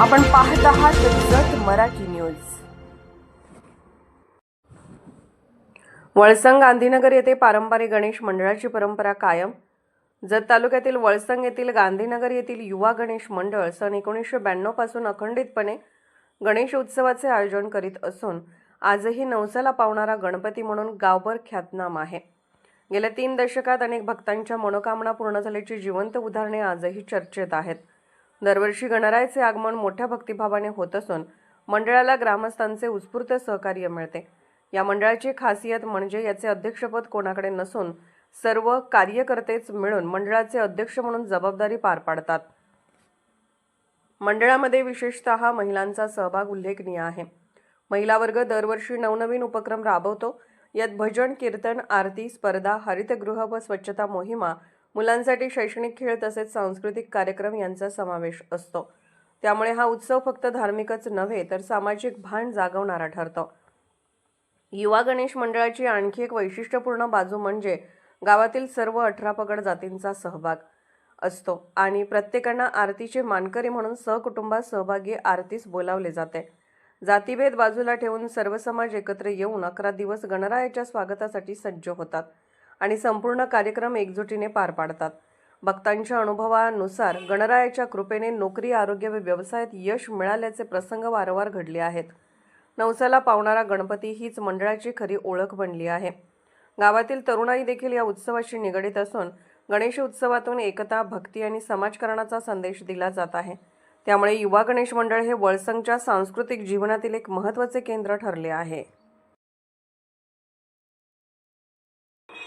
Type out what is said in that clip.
आपण पाहत आहात जत मराठी न्यूज. वळसंग गांधीनगर येथे पारंपरिक गणेश मंडळाची परंपरा कायम. जत तालुक्यातील वळसंग येथील गांधीनगर येथील युवा गणेश मंडळ सन एकोणीसशे ब्याण्णवपासून अखंडितपणे गणेश उत्सवाचे आयोजन करीत असून आजही नवसाला पावणारा गणपती म्हणून गावभर ख्यातनाम आहे. गेल्या तीन दशकात अनेक भक्तांच्या मनोकामना पूर्ण झाल्याची जिवंत उदाहरणे आजही चर्चेत आहेत. दरवर्षी गणरायाचे आगमन मोठ्या भक्तिभावाने होत असून मंडळाला ग्रामस्थांचे उत्स्फूर्त सहकार्य मिळते. या मंडळाची खासियत म्हणजे याचे अध्यक्षपद कोणाकडे नसून सर्व कार्यकर्तेच मिळून मंडळाचे अध्यक्ष म्हणून जबाबदारी पार पाडतात. मंडळामध्ये विशेषत महिलांचा सहभाग उल्लेखनीय आहे. महिला वर्ग दरवर्षी नवनवीन उपक्रम राबवतो. यात भजन कीर्तन आरती स्पर्धा हरितगृह व स्वच्छता मोहिमा मुलांसाठी शैक्षणिक खेळ तसेच सांस्कृतिक कार्यक्रम यांचा समावेश असतो. त्यामुळे हा उत्सव फक्त धार्मिकच नव्हे तर सामाजिक भान जागवणारा ठरतो. युवा गणेश मंडळाची आणखी एक वैशिष्ट्यपूर्ण बाजू म्हणजे गावातील सर्व अठरा पगड जातींचा सहभाग असतो आणि प्रत्येकांना आरतीचे मानकरी म्हणून सहकुटुंबात सहभागी आरतीस बोलावले जाते. जातीभेद बाजूला ठेवून सर्व समाज एकत्र येऊन अकरा दिवस गणरायाच्या स्वागतासाठी सज्ज होतात. आणि संपूर्ण कार्यक्रम एकजुटीने पार पाडतात. भक्तांच्या अनुभवानुसार गणरायाच्या कृपेने नोकरी आरोग्य व व्यवसायात यश मिळाल्याचे प्रसंग वारंवार घडले आहेत. नवसाला पावणारा गणपती हीच मंडळाची खरी ओळख बनली आहे. गावातील तरुणाई देखील या उत्सवाशी निगडीत असून गणेश उत्सवातून एकता भक्ती आणि समाजकारणाचा संदेश दिला जात आहे. त्यामुळे युवा गणेश मंडळ हे वळसंगच्या सांस्कृतिक जीवनातील एक महत्त्वाचे केंद्र ठरले आहे.